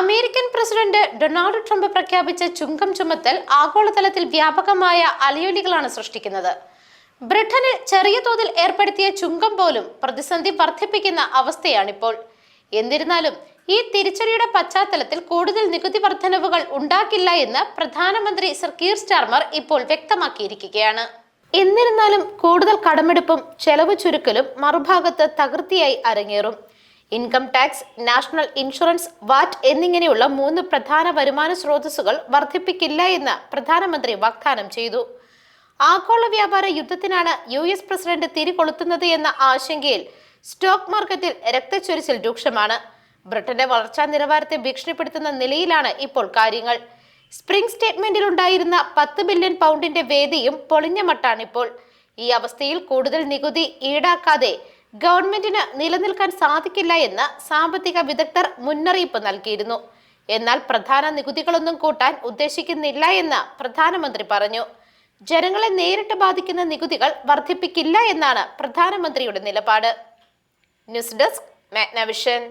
American president Donald Trump പ്രഖ്യാപിച്ച ചുങ്കം ചുമത്തൽ ആഗോളതലത്തിൽ വ്യാപകമായ അലയൊലികളാണ് സൃഷ്ടിക്കുന്നത്. ബ്രിട്ടനിൽ ചെറിയ തോതിൽ ഏർപ്പെടുത്തിയ ചുങ്കം പോലും പ്രതിസന്ധി വർദ്ധിപ്പിക്കുന്ന അവസ്ഥയാണിപ്പോൾ. എന്നിരുന്നാലും ഈ തിരിച്ചടിയുടെ പശ്ചാത്തലത്തിൽ കൂടുതൽ നികുതി വർധനവുകൾ ഉണ്ടാക്കില്ല എന്ന് പ്രധാനമന്ത്രി സർ കീർ സ്റ്റാർമർ ഇപ്പോൾ വ്യക്തമാക്കിയിരിക്കുകയാണ്. എന്നിരുന്നാലും കൂടുതൽ കടമെടുപ്പും ചെലവ് ചുരുക്കലും മറുഭാഗത്ത് തകൃതിയായി അരങ്ങേറും. Income tax national insurance VAT എന്നിങ്ങനെയുള്ള മൂന്ന് പ്രധാന വരുമാന സ്രോതസ്സുകൾ വർദ്ധിപ്പിക്കില്ല എന്ന് പ്രധാനമന്ത്രി വാഗ്ദാനം ചെയ്തു. ആഗോള വ്യാപാര യുദ്ധത്തിനാണ് യു എസ് പ്രസിഡന്റ് തിരികൊളുത്തുന്നത് എന്ന ആശങ്കയിൽ സ്റ്റോക്ക് മാർക്കറ്റിൽ രക്തച്ചൊരിച്ചിൽ രൂക്ഷമാണ്. ബ്രിട്ടന്റെ വളർച്ചാ നിലവാരത്തെ ഭീഷണിപ്പെടുത്തുന്ന നിലയിലാണ് ഇപ്പോൾ കാര്യങ്ങൾ. സ്പ്രിംഗ് സ്റ്റേറ്റ്മെന്റിൽ ഉണ്ടായിരുന്ന പത്ത് ബില്യൺ പൗണ്ടിന്റെ വേദിയും പൊളിഞ്ഞ മട്ടാണിപ്പോൾ. ഈ അവസ്ഥയിൽ കൂടുതൽ നികുതി ഈടാക്കാതെ ഗവൺമെന്റിന് നിലനിൽക്കാൻ സാധിക്കില്ല എന്ന് സാമ്പത്തിക വിദഗ്ധർ മുന്നറിയിപ്പ് നൽകിയിരുന്നു. എന്നാൽ പ്രധാന നികുതികളൊന്നും കൂട്ടാൻ ഉദ്ദേശിക്കുന്നില്ല എന്ന് പ്രധാനമന്ത്രി പറഞ്ഞു. ജനങ്ങളെ നേരിട്ട് ബാധിക്കുന്ന നികുതികൾ വർദ്ധിപ്പിക്കില്ല എന്നാണ് പ്രധാനമന്ത്രിയുടെ നിലപാട്. News desk Magnavision.